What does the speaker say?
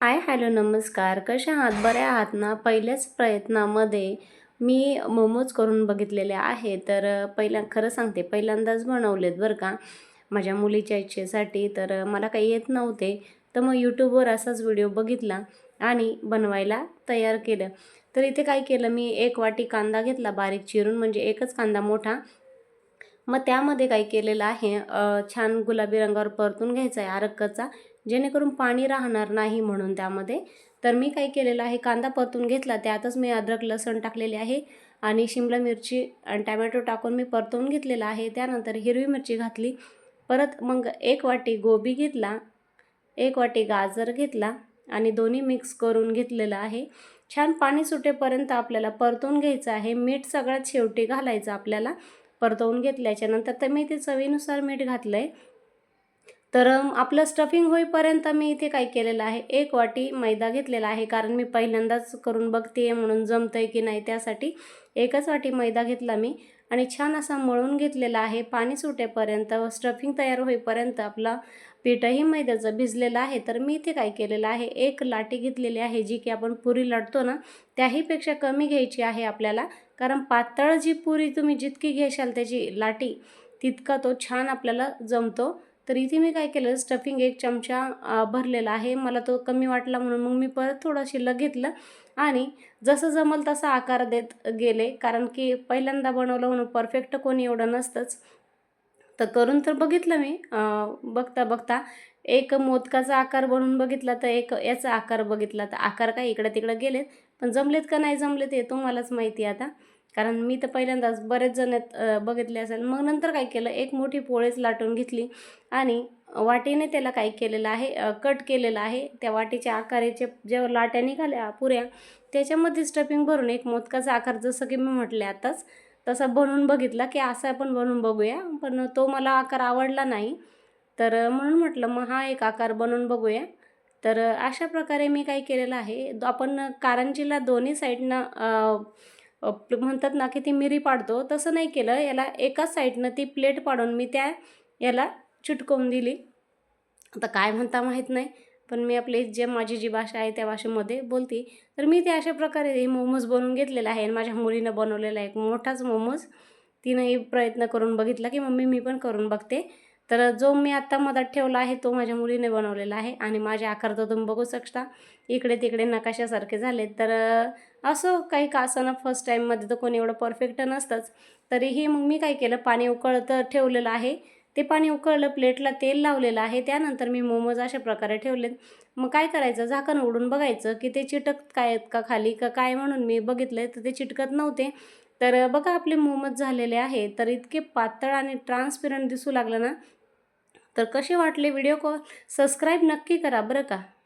Hi hello नमस्कार. कशा आहात? बऱ्या आहात ना? पहिल्याच प्रयत्नामध्ये मी मोमोज करून बघितलेले आहे. तर पहिल्या खरं सांगते पहिल्यांदाच बनवलेत बरं का. माझ्या मुलीच्या इच्छेसाठी तर मला काही येत नव्हते. तर मग यूट्यूबवर असाच व्हिडिओ बघितला आणि बनवायला तयार केलं. तर इथे काय केलं मी एक वाटी कांदा घेतला बारीक चिरून म्हणजे एकच कांदा मोठा. मग त्यामध्ये काय केलेलं आहे छान गुलाबी रंगावर परतून घ्यायचा आहे अरक्कचा जेणेकरून पाणी राहणार नाही म्हणून त्यामध्ये. तर मी काय केलेलं आहे कांदा परतून घेतला त्यातच मी अद्रक लसण टाकलेले आहे आणि शिमला मिरची आणि टॅमॅटो टाकून मी परतवून घेतलेला आहे. त्यानंतर हिरवी मिरची घातली परत मग एक वाटी गोबी घेतला एक वाटी गाजर घेतला आणि दोन्ही मिक्स करून घेतलेलं आहे. छान पाणी सुटेपर्यंत आपल्याला परतवून घ्यायचं आहे. मीठ सगळ्यात शेवटी घालायचं आपल्याला परतवून घेतल्याच्यानंतर तर मी ते चवीनुसार मीठ घातलं आहे तर आपलं स्टफिंग होईपर्यंत मी इथे काय केलेलं आहे? एक वाटी मैदा घेतलेला आहे. कारण मी पहिल्यांदाच करून बघते म्हणून जमतं आहे की नाही त्यासाठी एकच वाटी मैदा घेतला मी. आणि छान असा मळून घेतलेला आहे. पाणी सुटेपर्यंत स्टफिंग तयार होईपर्यंत आपला पीठही मैद्याचं भिजलेलं आहे. तर मी इथे काय केलेलं आहे? एक लाटी घेतलेली आहे जी की आपण पुरी लाटतो ना त्याहीपेक्षा कमी घ्यायची आहे आपल्याला. कारण पातळ जी पुरी तुम्ही जितकी घेशाल त्याची लाटी तितका तो छान आपल्याला जमतो. तर इथे मी काय केलं स्टफिंग एक चमचा भरलेला आहे. मला तो कमी वाटला म्हणून मग मी परत थोडं शिल्लक घेतलं. आणि जसं जमल तसा आकार देत गेले. कारण की पहिल्यांदा बनवलं म्हणून परफेक्ट कोणी एवढं नसतंच. तर करून तर बघितलं मी बघता बघता. एक मोदकाचा आकार बनवून बघितला तर एक याचा आकार बघितला. तर आकार काय इकडं तिकडं गेलेत. पण जमलेत का नाही जमलेत हे तुम्हालाच माहिती आहे आता. कारण मी तर पहिल्यांदाच बरेच जण बघितले असेल. मग नंतर काय केलं? एक मोठी पोळीच लाटून घेतली आणि वाटीने त्याला काय केलेलं आहे कट केलेलं आहे. त्या वाटीच्या आकाराचे जेव्हा लाट्या निघाल्या पुऱ्या त्याच्यामध्ये स्टफिंग भरून एक मोदकाचा आकार जसं की मी म्हटले आताच तसा बनवून बघितला की असा आपण बनवून बघूया. पण तो मला आकार आवडला नाही. तर म्हणून म्हटलं मग हा एक आकार बनवून बघूया. तर अशा प्रकारे मी काय केलेलं आहे. आपण कारंजीला दोन्ही साईडनं म्हणतात ना की ती मिरी पाडतो. तसं नाही केलं. याला एकाच साईडनं ती प्लेट पाडून मी त्या याला चिटकवून दिली. आता काय म्हणता माहीत नाही पण मी आपली जे माझी जी भाषा आहे त्या भाषेमध्ये बोलते. तर मी ते अशा प्रकारे हे मोमोज बनवून घेतलेला आहे. आणि माझ्या मुलीनं बनवलेला आहे एक मोठाच मोमोज. तिनंही प्रयत्न करून बघितला की मम्मी मी पण करून बघते. तर जो मी आत्ता मधात ठेवला आहे तो माझ्या मुलीने बनवलेला आहे आणि माझे आकार तर तुम्ही बघू शकता. इकडे तिकडे नकाशासारखे झाले तर असं काही का असं फर्स्ट टाईममध्ये तर कोणी एवढं परफेक्ट नसतंच. तरीही मग मी काय केलं पाणी उकळतं ठेवलेलं आहे. ते पाणी उकळलं प्लेटला तेल लावलेलं आहे. त्यानंतर मी मोमोज अशा प्रकारे ठेवलेत. मग काय करायचं झाकण उडून बघायचं की ते चिटकत काय आहेत का खाली का काय म्हणून मी बघितलं तर ते चिटकत नव्हते. तर बघा आपले मोमोज झालेले आहे. तर इतके पातळ आणि ट्रान्सपेरंट दिसू लागलं ना तर कसे वाटले व्हिडिओ कॉल? सबस्क्राईब नक्की करा बरं का?